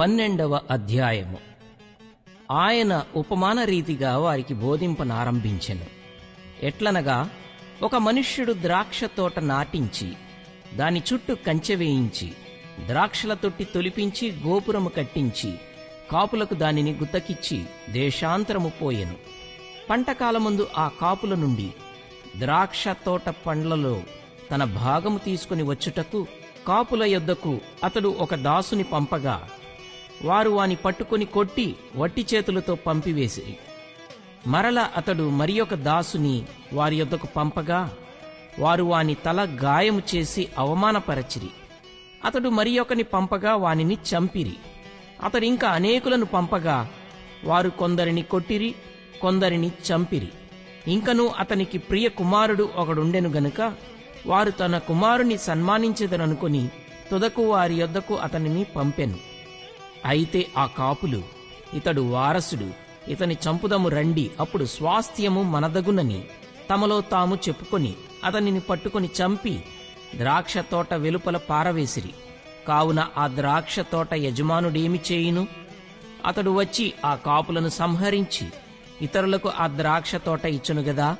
పన్నెండవ అధ్యాయము. ఆయన ఉపమాన రీతిగా వారికి బోధింపనారంభించెను. ఎట్లనగా ఒక మనుష్యుడు ద్రాక్ష తోట నాటించి దాని చుట్టూ కంచె వేయించి ద్రాక్షల తొట్టి తొలిపించి గోపురము కట్టించి కాపులకు దానిని గుత్తకిచ్చి దేశాంతరము పోయెను. పంటకాలమందు ఆ కాపుల నుండి ద్రాక్ష తోట పండ్లలో తన భాగము తీసుకుని వచ్చుటకు కాపుల యొద్దకు అతడు ఒక దాసుని పంపగా వారు వాని పట్టుకొని కొట్టి వట్టి చేతులతో పంపివేసిరి. మరల అతడు మరి ఒక దాసుని వారి యొద్దకు పంపగా వారు వాని తల గాయము చేసి అవమానపరచిరి. అతడు మరి ఒకని పంపగా వానిని చంపిరి. అతడు ఇంకా అనేకులను పంపగా వారు కొందరిని కొట్టిరి కొందరిని చంపిరి. ఇంకను అతనికి ప్రియ కుమారుడు ఒకడుండెను గనుక వారు తన కుమారుని సన్మానించదననుకుని తుదకు వారి యొద్దకు అతనిని పంపెను. అయితే ఆ కాపులు ఇతడు వారసుడు ఇతని చంపుదము రండి అప్పుడు స్వాస్థ్యము మనదగునని తమలో తాము చెప్పుకొని అతనిని పట్టుకొని చంపి ద్రాక్ష తోట వెలుపల పారవేసిరి. కావున ఆ ద్రాక్ష తోట యజమానుడేమి చేయును? అతడు వచ్చి ఆ కాపులను సంహరించి ఇతరులకు ఆ ద్రాక్ష తోట ఇచ్చును గదా?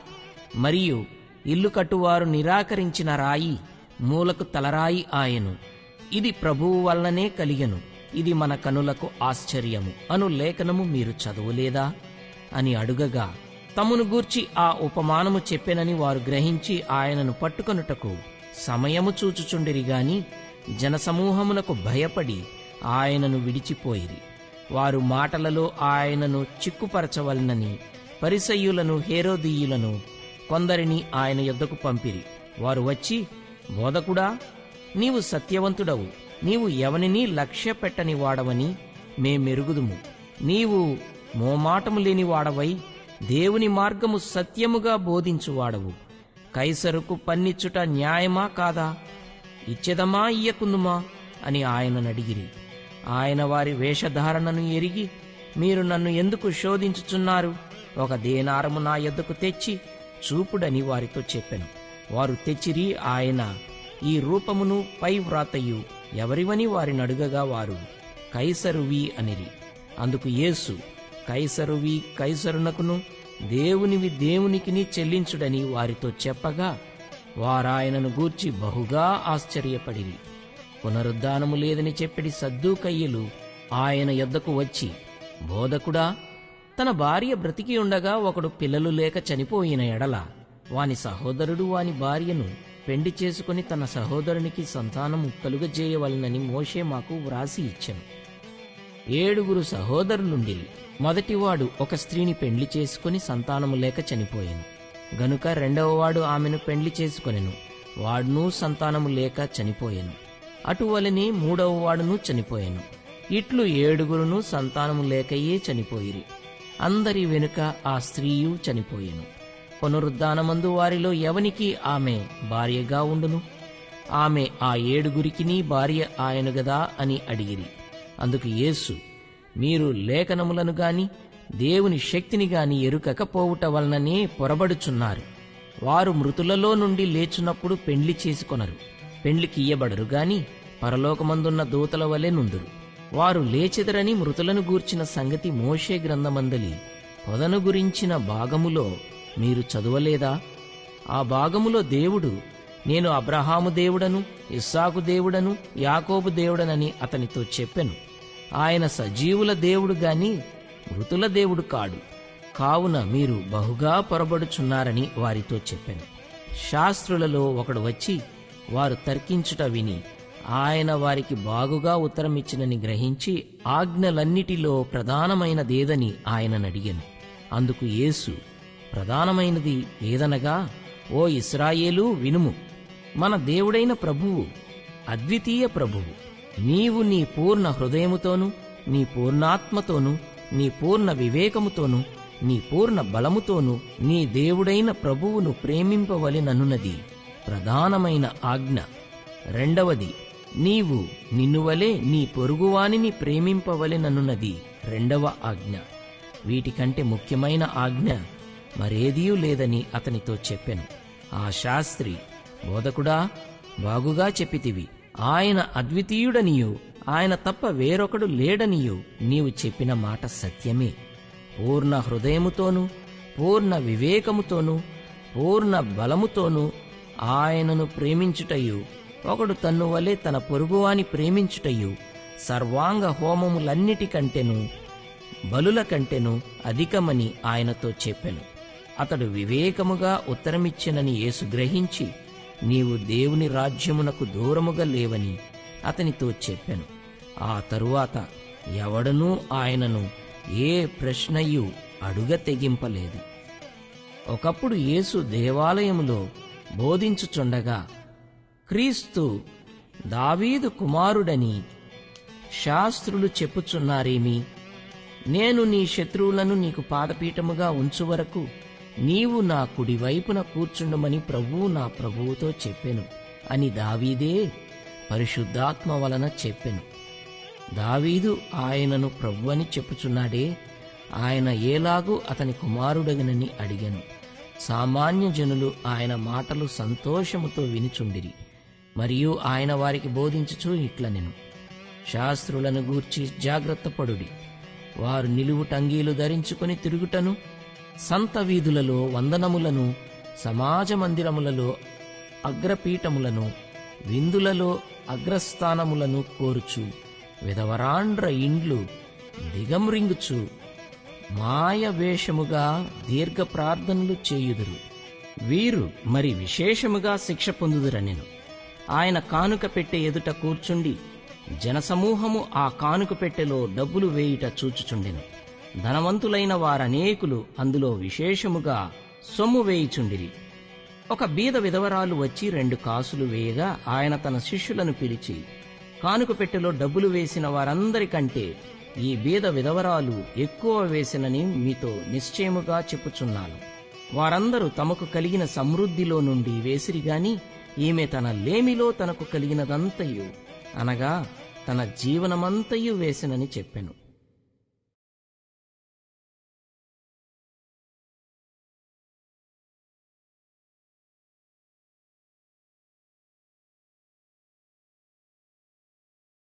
మరియు ఇల్లు కట్టువారు నిరాకరించిన రాయి మూలకు తలరాయి ఆయను. ఇది ప్రభువు వలననే కలిగెను. ఇది మన కనులకు ఆశ్చర్యము. అను లేఖనము మీరు చదువులేదా? అని అడుగగా తమను గూర్చి ఆ ఉపమానము చెప్పెనని వారు గ్రహించి ఆయనను పట్టుకొనుటకు సమయము చూచుచుండిరి గాని జనసమూహమునకు భయపడి ఆయనను విడిచిపోయిరి. వారు మాటలలో ఆయనను చిక్కుపరచవలనని పరిసయ్యులను హేరోదీయులను కొందరిని ఆయన యొద్దకు పంపిరి. వారు వచ్చి బోధకుడా నీవు సత్యవంతుడవు. నీవు ఎవనిని లక్ష్య పెట్టని వాడవని మేమెరుగుదుము. నీవు మోమాటము లేని వాడవై దేవుని మార్గము సత్యముగా బోధించువాడవు కైసరుకు పన్నిచ్చుట న్యాయమా కాదా? ఇచ్చెదమా ఇయ్యకుందుమా? అని ఆయనను అడిగిరి. ఆయన వారి వేషధారణను ఎరిగి మీరు నన్ను ఎందుకు శోధించుచున్నారు? ఒక దేనారము నా ఎద్దకు తెచ్చి చూపుడని వారితో చెప్పెను. వారు తెచ్చిరి ఆయన ఈ రూపమును పై వ్రాతయు ఎవరివని వారిని అడుగగా వారు కైసరువి అనిరి. అందుకు యేసు కైసరువి కైసరునకును దేవునివి దేవునికిని చెల్లించుడని వారితో చెప్పగా వారాయనను గూర్చి బహుగా ఆశ్చర్యపడిరి. పునరుద్ధానము లేదని చెప్పిడి సద్దూకయ్యలు ఆయన యొద్దకు వచ్చి బోధకుడా తన భార్య బ్రతికి ఉండగా ఒకడు పిల్లలు లేక చనిపోయిన ఎడల వాని సహోదరుడు వాని భార్యను పెండి చేసుకుని తన సహోదరునికి సంతానము కలుగజేయవలనని మోషే మాకు వ్రాసి ఇచ్చెను. ఏడుగురు సహోదరులుండి మొదటివాడు ఒక స్త్రీని పెండ్లి చేసుకుని సంతానము లేక చనిపోయాను. గనుక రెండవవాడు ఆమెను పెండ్లి చేసుకొనెను. వాడును సంతానము లేక చనిపోయాను. అటువలని మూడవ వాడును చనిపోయాను. ఇట్లు ఏడుగురును సంతానము లేకయే చనిపోయిరి. అందరి వెనుక ఆ స్త్రీయు చనిపోయాను. పునరుద్ధానమందు వారిలో ఎవనికి ఆమె భార్యగా ఉండును? ఆమె ఆ ఏడుగురికిని భార్య ఆయను గదా అని అడిగిరి. అందుకు యేసు మీరు లేఖనములను గాని దేవుని శక్తిని గాని ఎరుకకపోవుట వలననే పొరబడుచున్నారు. వారు మృతులలో నుండి లేచున్నప్పుడు పెండ్లి చేసుకొనరు. పెండ్లికియ్యబడరు గాని పరలోకమందున్న దూతల వలె నుందురు వారు లేచెదరని మృతులను గూర్చిన సంగతి మోషే గ్రంథమందలి. పొదను గురించిన భాగములో మీరు చదవలేదా? ఆ భాగములో దేవుడు నేను అబ్రహాము దేవుడను ఇస్సాకు దేవుడను యాకోబు దేవుడనని అతనితో చెప్పెను. ఆయన సజీవుల దేవుడు గాని మృతుల దేవుడు కాడు. కావున మీరు బహుగా పొరబడుచున్నారని వారితో చెప్పాను. శాస్త్రులలో ఒకడు వచ్చి వారు తర్కించుట విని ఆయన వారికి బాగుగా ఉత్తరమిచ్చినని గ్రహించి ఆజ్ఞలన్నిటిలో ప్రధానమైనదేదని ఆయనను అడిగాను. అందుకు యేసు ప్రధానమైనది ఏదనగా ఓ ఇస్రాయేలు వినుము. మన దేవుడైన ప్రభువు అద్వితీయ ప్రభువు. నీవు నీ పూర్ణ హృదయముతోను నీ పూర్ణాత్మతోను నీ పూర్ణ వివేకముతోను నీ పూర్ణ బలముతోను నీ దేవుడైన ప్రభువును ప్రేమింపవలెననున్నది ప్రధానమైన ఆజ్ఞ. రెండవది నీవు నిన్నువలే నీ పొరుగువానిని ప్రేమింపవలెననున్నది రెండవ ఆజ్ఞ. వీటికంటే ముఖ్యమైన ఆజ్ఞ మరేదీ లేదని అతనితో చెప్పెను. ఆ శాస్త్రి బోధకుడా బాగుగా చెప్పితివి. ఆయన అద్వితీయుడనియు ఆయన తప్ప వేరొకడు లేడనియు నీవు చెప్పిన మాట సత్యమే. పూర్ణ హృదయముతోనూ పూర్ణ వివేకముతోనూ పూర్ణ బలముతోనూ ఆయనను ప్రేమించుటయు ఒకడు తన్ను వలె తన పొరుగువాని ప్రేమించుటయు సర్వాంగ హోమములన్నిటికంటెను బలుల కంటెను అధికమని ఆయనతో చెప్పెను. అతడు వివేకముగా ఉత్తరమిచ్చినని యేసు గ్రహించి నీవు దేవుని రాజ్యమునకు దూరముగా లేవని అతనితో చెప్పెను. ఆ తరువాత ఎవడనూ ఆయనను ఏ ప్రశ్నయు అడుగ తెగింపలేదు. ఒకప్పుడు యేసు దేవాలయములో బోధించుచుండగా క్రీస్తు దావీదు కుమారుడని శాస్త్రులు చెప్పుచున్నారేమి? నేను నీ శత్రువులను నీకు పాదపీఠముగా ఉంచు వరకు నీవు నా కుడివైపున కూర్చుండమని ప్రభువు నా ప్రభువుతో చెప్పెను అని దావీదే పరిశుద్ధాత్మ వలన చెప్పెను. దావీదు ఆయనను ప్రభు అని చెప్పుచున్నాడే ఆయన ఏలాగూ అతని కుమారుడగనని అడిగాను. సామాన్య జనులు ఆయన మాటలు సంతోషముతో వినుచుండిరి మరియు ఆయన వారికి బోధించుచూ ఇట్లనెను. శాస్త్రులను గూర్చి జాగ్రత్త పడుడి వారు నిలువు టంగీలు ధరించుకుని తిరుగుటను సంత వీధులలో వందనములను సమాజ మందిరములలో అగ్రపీఠములను విందులలో అగ్రస్థానములను కోరుచు. విధవరాండ్ర ఇండ్లు దిగమ్రింగుచు మాయ వేషముగా దీర్ఘ ప్రార్థనలు చేయుదురు. వీరు మరి విశేషముగా శిక్ష పొందుదురనెను. ఆయన కానుక పెట్టె ఎదుట కూర్చుండి జనసమూహము ఆ కానుక పెట్టెలో డబ్బులు వేయుట చూచుచుండెను. ధనవంతులైన వారనేకులు అందులో విశేషముగా సొమ్ము వేయుచుండిరి. ఒక బీద విధవరాలు వచ్చి రెండు కాసులు వేయగా ఆయన తన శిష్యులను పిలిచి కానుక పెట్టెలో డబ్బులు వేసిన వారందరికంటే ఈ బీద విధవరాలు ఎక్కువ వేసినని మీతో నిశ్చయముగా చెప్పుచున్నాను. వారందరూ తమకు కలిగిన సమృద్ధిలో నుండి వేసిరిగాని ఈమె తన లేమిలో తనకు కలిగినదంతయు అనగా తన జీవనమంతయు వేసినని చెప్పెను.